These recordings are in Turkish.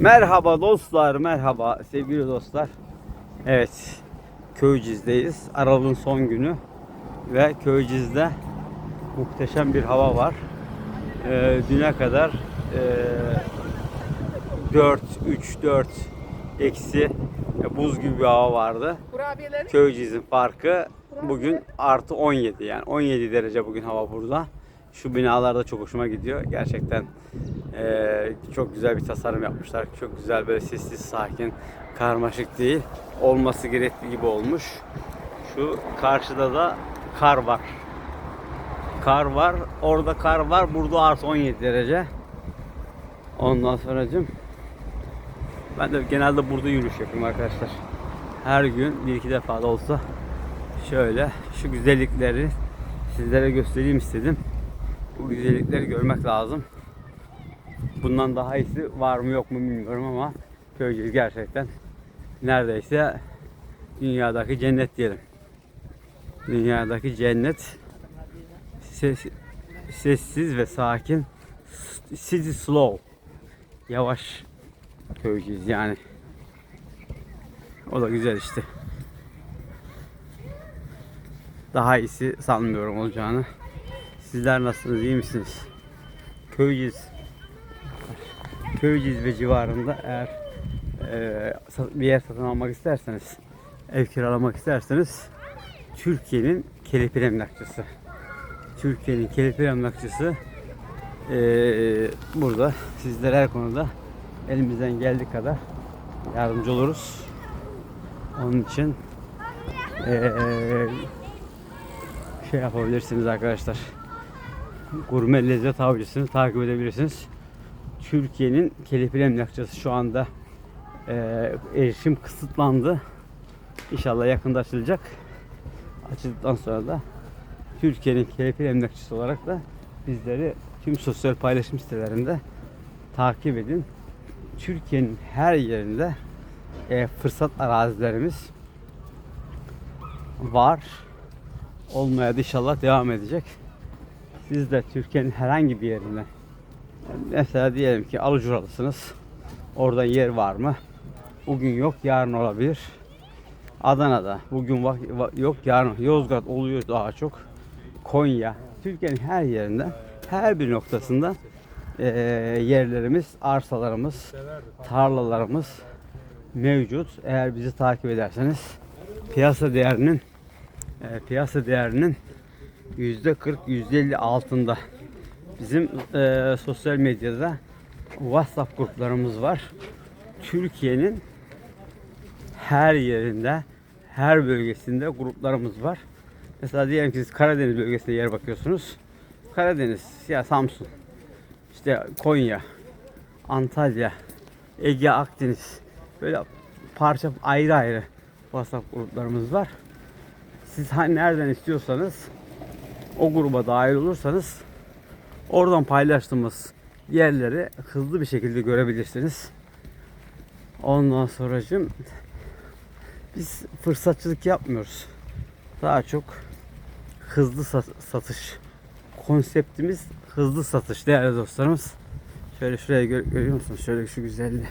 Merhaba dostlar, merhaba sevgili dostlar. Evet, Köyciz'deyiz. Aralık'ın son günü ve Köyciz'de muhteşem bir hava var. Ee, düne kadar e, 4, 3, 4 eksi e, buz gibi bir hava vardı. Köyciz'in farkı bugün artı 17 yani 17 derece bugün hava burada. Şu binalarda çok hoşuma gidiyor. Gerçekten eee, çok güzel bir tasarım yapmışlar. Çok güzel böyle sessiz, sakin, karmaşık değil. Olması gerektiği gibi olmuş. Şu karşıda da kar var. Kar var. Orada kar var. Burada artı 17 derece. Ondan sonracım ben de genelde burada yürüyüş yapıyorum arkadaşlar. Her gün bir iki defa da olsa şöyle şu güzellikleri sizlere göstereyim istedim. Bu güzellikleri görmek lazım. Bundan daha iyisi var mı yok mu bilmiyorum ama Köyceğiz gerçekten neredeyse dünyadaki cennet diyelim. Dünyadaki cennet ses, sessiz ve sakin city slow yavaş Köyceğiz yani. O da güzel işte. Daha iyisi sanmıyorum olacağını. Sizler nasılsınız? iyi misiniz? Köyceğiz. Köyceğiz ve civarında eğer e, bir yer satın almak isterseniz, ev kiralamak isterseniz Türkiye'nin kelepir emlakçısı. Türkiye'nin kelepir emlakçısı e, burada sizlere her konuda elimizden geldiği kadar yardımcı oluruz. Onun için eee, şey yapabilirsiniz arkadaşlar. Gurme lezzet avcısını takip edebilirsiniz. Türkiye'nin kelepir emlakçısı şu anda eee, erişim kısıtlandı. İnşallah yakında açılacak. Açıldıktan sonra da Türkiye'nin kelepir emlakçısı olarak da bizleri tüm sosyal paylaşım sitelerinde takip edin. Türkiye'nin her yerinde e, fırsat arazilerimiz var. Olmaya da inşallah devam edecek. Siz de Türkiye'nin herhangi bir yerine mesela diyelim ki Alucuralısınız. Oradan yer var mı? Bugün yok, yarın olabilir. Adana'da bugün yok, yarın Yozgat oluyor daha çok. Konya, Türkiye'nin her yerinde, her bir noktasında eee, yerlerimiz, arsalarımız, tarlalarımız mevcut. Eğer bizi takip ederseniz piyasa değerinin e, piyasa değerinin yüzde 40 yüzde 50 altında. Bizim e, sosyal medyada WhatsApp gruplarımız var. Türkiye'nin her yerinde, her bölgesinde gruplarımız var. Mesela diyelim ki siz Karadeniz bölgesinde yer bakıyorsunuz. Karadeniz, ya Samsun, işte Konya, Antalya, Ege, Akdeniz böyle parça ayrı ayrı WhatsApp gruplarımız var. Siz hani nereden istiyorsanız o gruba dahil olursanız oradan paylaştığımız yerleri hızlı bir şekilde görebilirsiniz. Ondan sonracığım biz fırsatçılık yapmıyoruz. Daha çok hızlı sat- satış. Konseptimiz hızlı satış değerli dostlarımız. Şöyle şuraya gör- görüyor musunuz? Şöyle şu güzelliği.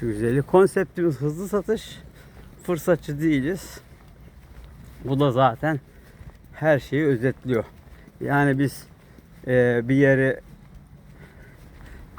Şu güzelliği. Konseptimiz hızlı satış. Fırsatçı değiliz. Bu da zaten her şeyi özetliyor. Yani biz eee, bir yeri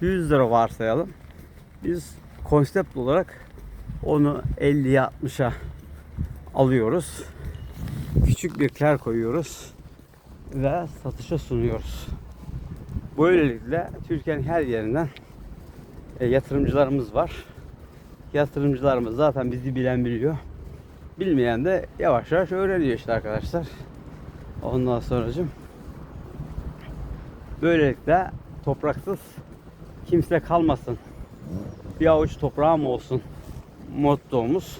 100 lira varsayalım. Biz konsept olarak onu 50'ye 60'a alıyoruz. Küçük bir koyuyoruz ve satışa sunuyoruz. Böylelikle Türkiye'nin her yerinden e, yatırımcılarımız var. Yatırımcılarımız zaten bizi bilen biliyor. Bilmeyen de yavaş yavaş öğreniyor işte arkadaşlar. Ondan sonracım böylelikle topraksız kimse kalmasın. Bir avuç toprağım olsun mottomuz.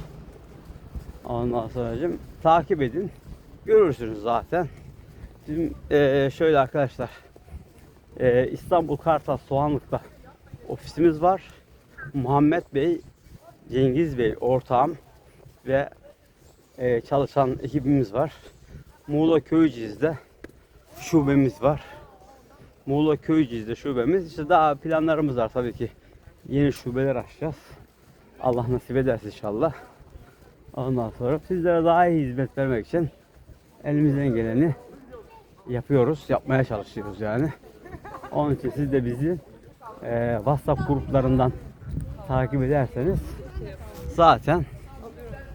Ondan sonracım takip edin. Görürsünüz zaten. Bizim eee, şöyle arkadaşlar eee, İstanbul Kartal Soğanlık'ta ofisimiz var. Muhammed Bey, Cengiz Bey ortağım ve eee, çalışan ekibimiz var. Muğla Köyceğiz'de şubemiz var. Muğla Köyceğiz'de şubemiz. İşte daha planlarımız var tabii ki. Yeni şubeler açacağız. Allah nasip ederse inşallah. Ondan sonra sizlere daha iyi hizmet vermek için elimizden geleni yapıyoruz. Yapmaya çalışıyoruz yani. Onun için siz de bizi eee, WhatsApp gruplarından takip ederseniz zaten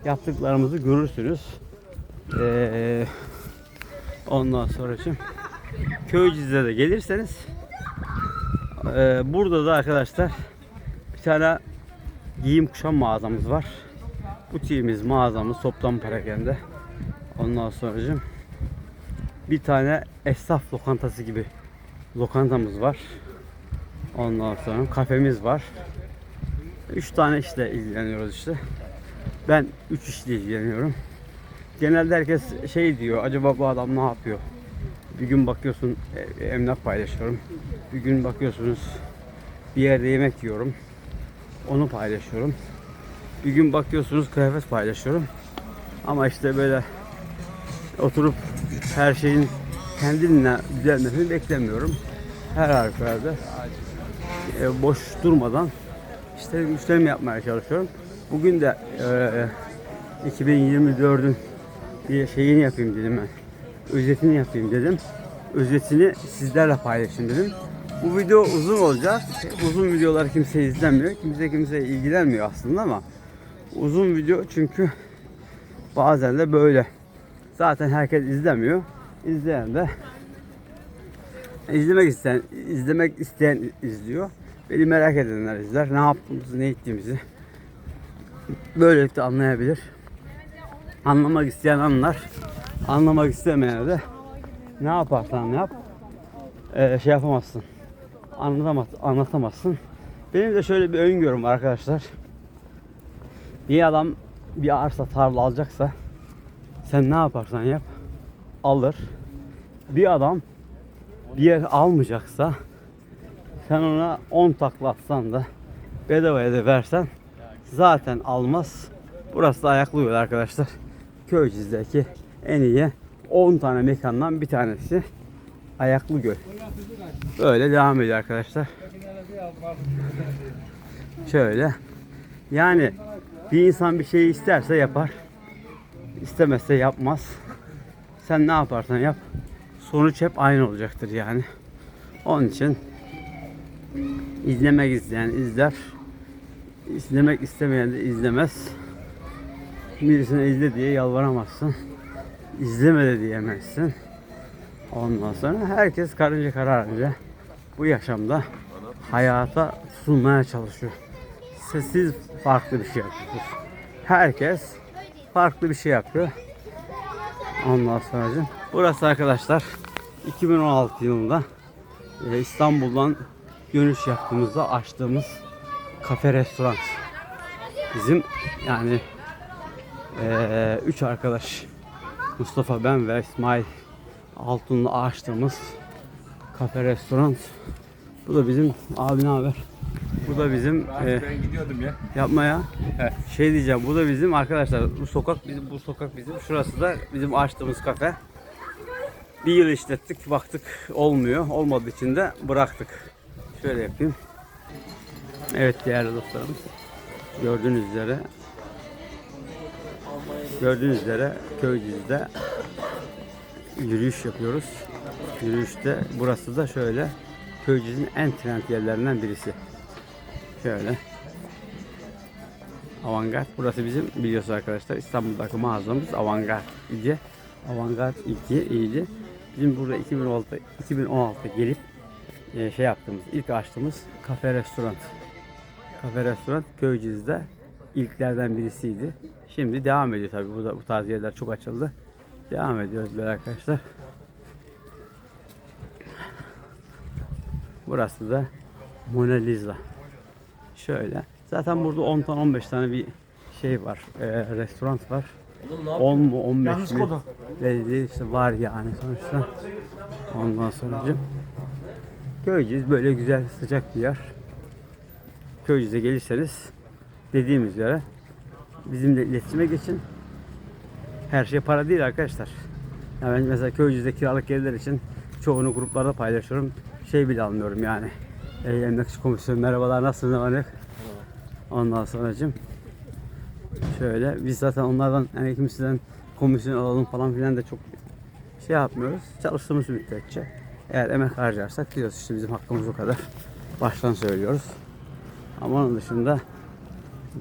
yaptıklarımızı görürsünüz. Eee ondan sonra için Köyceğiz'e de gelirseniz eee, burada da arkadaşlar bir tane giyim kuşam mağazamız var. Butiğimiz, mağazamız toplam perakende. Ondan sonracığım bir tane esnaf lokantası gibi lokantamız var. Ondan sonra kafemiz var. Üç tane işle ilgileniyoruz işte. Ben üç işle ilgileniyorum. Genelde herkes şey diyor, acaba bu adam ne yapıyor? Bir gün bakıyorsun e, emlak paylaşıyorum. Bir gün bakıyorsunuz bir yerde yemek yiyorum. Onu paylaşıyorum. Bir gün bakıyorsunuz kıyafet paylaşıyorum. Ama işte böyle oturup her şeyin kendinle düzelmesini beklemiyorum. Her halükarda e, boş durmadan işte müşterimi yapmaya çalışıyorum. Bugün de e, 2024'ün bir şeyini yapayım dedim ben. Özetini yapayım dedim. Özetini sizlerle paylaşayım dedim. Bu video uzun olacak. Uzun videolar kimse izlemiyor. Kimse kimse ilgilenmiyor aslında ama uzun video çünkü bazen de böyle. Zaten herkes izlemiyor. İzleyen de izlemek isteyen izlemek isteyen izliyor. Beni merak edenler izler. Ne yaptığımızı, ne ettiğimizi böylelikle anlayabilir. Anlamak isteyen anlar. Anlamak istemeyen de ne yaparsan yap eee, şey yapamazsın. Anlatamaz, anlatamazsın. Benim de şöyle bir öngörüm var arkadaşlar. Bir adam bir arsa tarla alacaksa sen ne yaparsan yap alır. Bir adam bir yer almayacaksa sen ona 10 takla atsan da bedavaya da versen zaten almaz. Burası da ayaklı yol arkadaşlar. Köyceğiz'deki en iyi 10 tane mekandan bir tanesi Ayaklı Göl. Böyle devam ediyor arkadaşlar. Şöyle. Yani bir insan bir şeyi isterse yapar. İstemezse yapmaz. Sen ne yaparsan yap. Sonuç hep aynı olacaktır yani. Onun için izlemek isteyen izler. İzlemek istemeyen de izlemez. Birisine izle diye yalvaramazsın. İzleme de diyemezsin. Ondan sonra herkes karınca kararınca bu yaşamda hayata sunmaya çalışıyor. Siz farklı bir şey yapıyorsunuz. Herkes farklı bir şey yapıyor. Ondan sonra burası arkadaşlar 2016 yılında e, İstanbul'dan dönüş yaptığımızda açtığımız kafe restoran. Bizim yani e, üç arkadaş Mustafa ben ve İsmail Altun'la açtığımız kafe restoran. Bu da bizim abi ne haber? Bu da bizim e, Ben gidiyordum ya. yapmaya. Şey diyeceğim bu da bizim arkadaşlar bu sokak bizim bu sokak bizim şurası da bizim açtığımız kafe. Bir yıl işlettik baktık olmuyor. Olmadığı için de bıraktık. Şöyle yapayım. Evet değerli dostlarımız. Gördüğünüz üzere Gördüğünüz üzere Köyceğiz'de yürüyüş yapıyoruz. Yürüyüşte burası da şöyle Köyceğiz'in en trend yerlerinden birisi. Şöyle. Avantgard. Burası bizim biliyorsunuz arkadaşlar İstanbul'daki mağazamız Avantgard idi. Avantgard ilki iyiydi. Bizim burada 2016 2016'da gelip e, şey yaptığımız, ilk açtığımız kafe restoran. Kafe restoran Köyceğiz'de ilklerden birisiydi. Şimdi devam ediyor tabii. Bu, da, bu tarz yerler çok açıldı. Devam ediyoruz böyle arkadaşlar. Burası da Mona Lisa. Şöyle. Zaten burada 10 tane 15 tane bir şey var. E, restoran var. 10 mu 15 mi? Değil işte var yani sonuçta. Ondan sonra Köyceğiz böyle güzel sıcak bir yer. Köyceğiz'e gelirseniz dediğimiz üzere bizimle iletişime geçin. Her şey para değil arkadaşlar. Yani ben mesela Köyceğiz'de kiralık evler için çoğunu gruplarda paylaşıyorum. Şey bile almıyorum yani. Ey emlakçı komisyon merhabalar nasılsınız yok? Ondan sonracım şöyle biz zaten onlardan hani kimseden komisyon alalım falan filan da çok şey yapmıyoruz. Çalıştığımız müddetçe eğer emek harcarsak diyoruz işte bizim hakkımız o kadar. Baştan söylüyoruz. Ama onun dışında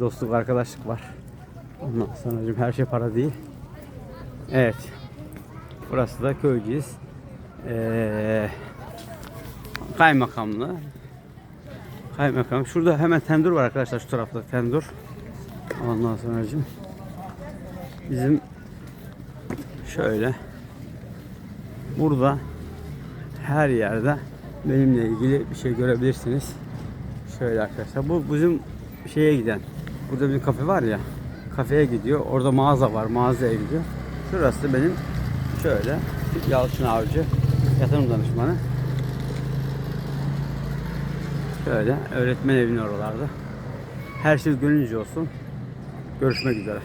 dostluk arkadaşlık var. Ondan sonracım her şey para değil. Evet. Burası da köyceğiz. Ee, kaymakamlı. Kaymakam. Şurada hemen tendur var arkadaşlar şu tarafta tendur. Ondan sonracım bizim şöyle burada her yerde benimle ilgili bir şey görebilirsiniz. Şöyle arkadaşlar bu bizim şeye giden burada bir kafe var ya kafeye gidiyor. Orada mağaza var. Mağazaya gidiyor. Şurası benim şöyle Yalçın Avcı yatırım danışmanı. Şöyle öğretmen evinin oralarda. Her şey gönlünce olsun. Görüşmek üzere.